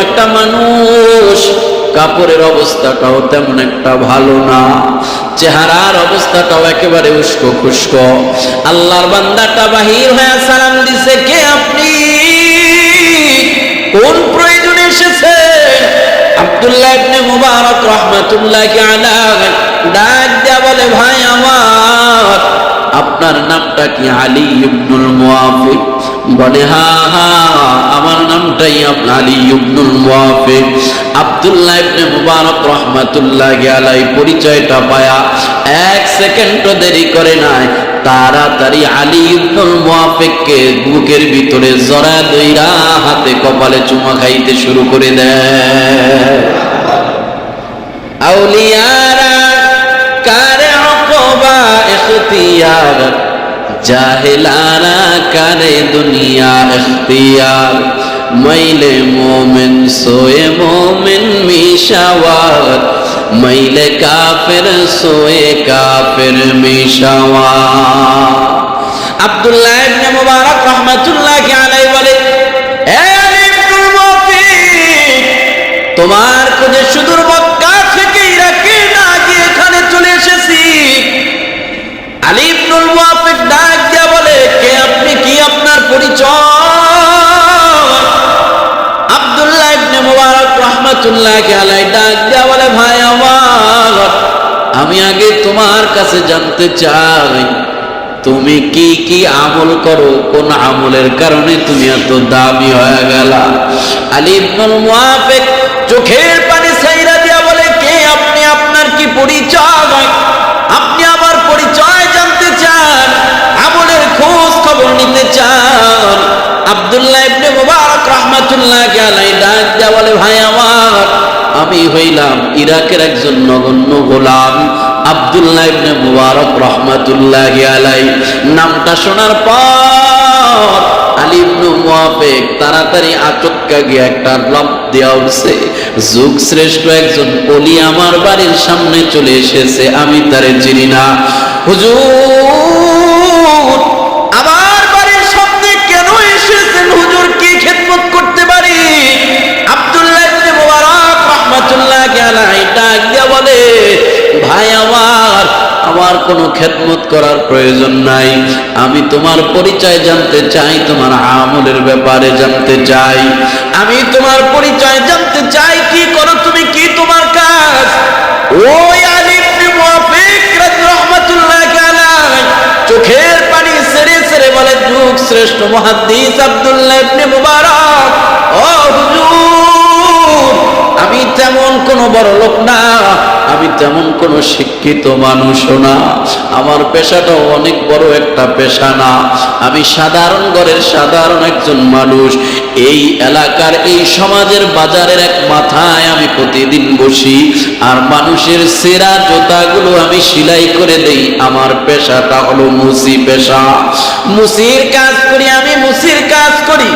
একটা মানুষ। কাপড়ের অবস্থাটাও তেমন একটা ভালো না। চেহারার অবস্থাটাও একেবারে উস্কো খুস্কো। আল্লাহর বান্দাটা বাহির হয়ে সালাম দিছে, কে আপনি? কোন প্রয়োজনে এসেছে? মুবারক ডাক বলে আমার, আপনার নামটা কি আলী ইবনুল মুয়াফিক বলে, হা হা, আমার নামটাই আপনার আলী ইবনুল মুয়াফিক আব্দুল্লাহ ইবনে মুবারক রাহমাতুল্লাহি আলাইহি পরিচয়টা পায়া এক সেকেন্ডও দেরি করে নাই। তাড়াতাড়ি আলী ইবনুল মুয়াফিককে বুকের ভিতরে জড়া দইরা হাতে কপালে চুমা খাইতে শুরু করে দেয়। আউলিয়ারা, কারে অকবা ইখতিয়ার জাহেলারা, কারে দুনিয়া ইখতিয়ার মাইলে মোমেন, সোয়ে মোমেন মিশাওয়ার মাইলে কাফের সোয়ে কাফের মিশাওয়ার আব্দুল্লাহ ইবনে মুবারক রাহমাতুল্লাহি আলাইহি বলে এ আলী ইবনুল মুফিক তোমার খোঁজে সুদূর মক্কা থেকে ইরাকে না গিয়ে এখানে চলে এসেছি আলী ইবনুল মুয়াফিক ডাক দিয়া বলে কে আপনি কি আপনার পরিচয় আব্দুল্লাহ ইবনে মুবারক রাহমাতুল্লাহি আলাইহি ডাক দিয়া বলে ভাই আমি আগে তোমার কাছে জানতে চাই, তুমি কি কি আমল করো, কোন আমলের কারণে তুমি এত দামি হয়ে গেলা? আলী ইবনুল মুয়াফিক চোখের পানি সাইরা দিয়া বলে, কে আপনি? আপনার কি পরিচয়? আমি হইলাম, ইরাকের একজন নগণ্য গোলাম আব্দুল্লাহ ইবনে মুবারক রহমাতুল্লাহি আলাই নামটা শোনার পর তাড়াতাড়ি আচক্কা গিয়ে একটা দেওয়া উঠছে। যুগ শ্রেষ্ঠ একজন অলি আমার বাড়ির সামনে চলে এসেছে, আমি তারে চিনি না। হুজুর কোনো খেদমত করার প্রয়োজন নাই। আমি তোমার পরিচয় জানতে চাই, তোমার আমলের ব্যাপারে জানতে চাই। আমি তোমার পরিচয় জানতে চাই, কি করো তুমি, কি তোমার কাজ? ওই আলী ইবনে মুয়াফিক রাহমাতুল্লাহি চোখের পানি সেরে সেরে বলে, যুগ শ্রেষ্ঠ মুহাদ্দিস আব্দুল্লাহ ইবনে মুবারক। ও হুজুর, আমি তেমন কোন বড় লোক না। তেমন কোনো শিক্ষিত মানুষও না, আমার পেশাটাও অনেক বড় একটা পেশা না। আমি সাধারণ ঘরের সাধারণ একজন মানুষ। এই এলাকার, এই সমাজের বাজারের এক মাথায় আমি প্রতিদিন বসি, আর মানুষের সেরা জোতাগুলো আমি সেলাই করে দেই। আমার পেশাটা হলো মুসি পেশা। মুসির কাজ করি, আমি মুসির কাজ করি।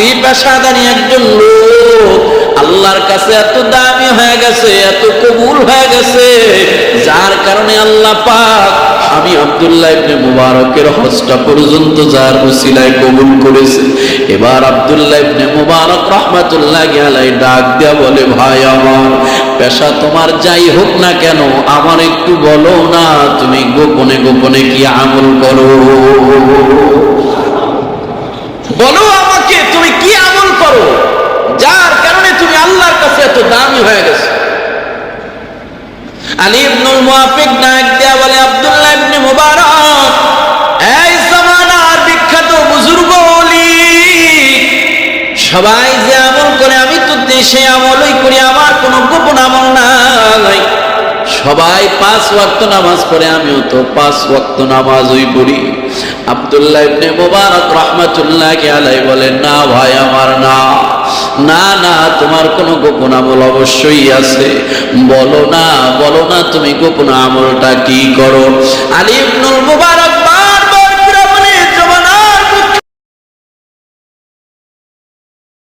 মুসি পেশাদারি একজন লোক। আল্লাহর কাছে এত দামি হয়ে গেছে, এত কবুল হয়ে গেছে। যার কারণে আল্লাহ পাক আমি আব্দুল্লাহ ইবনে মুবারকের হজটা পর্যন্ত যার উসিলায় কবুল করেছে। এবার আব্দুল্লাহ ইবনে মুবারক রহমাতুল্লাহি আলাইহি ডাক দেয়া বলে, ভাই আমার, পেশা তোমার যাই হোক না কেন, আমার একটু বলো না, তুমি গোপনে গোপনে কি আমল করো? বলো আমাকে তুমি কি আমল করো? যার কারণে তুমি আল্লাহর কাছে এত দামি হয়ে গেছে। মুয়াফিক বলে বিখ্যাত সবাই যে আমল করে, আমি তো দেশে আমলই করি, আমার কোনো গোপন আমল নাই। সবাই পাঁচ ওয়াক্ত নামাজ পড়ে, আমিও তো পাঁচ ওয়াক্ত নামাজই পড়ি। আবদুল্লাহ ইবনে মুবারক রাহমাতুল্লাহি আলাই বলেন, না ভাই, আমার না। না না, তোমার কোনো গোপন আমল অবশ্যই আছে। বলো না বলো না তুমি গোপন আমলটা কি করো? আলী ইবনুল মুবারক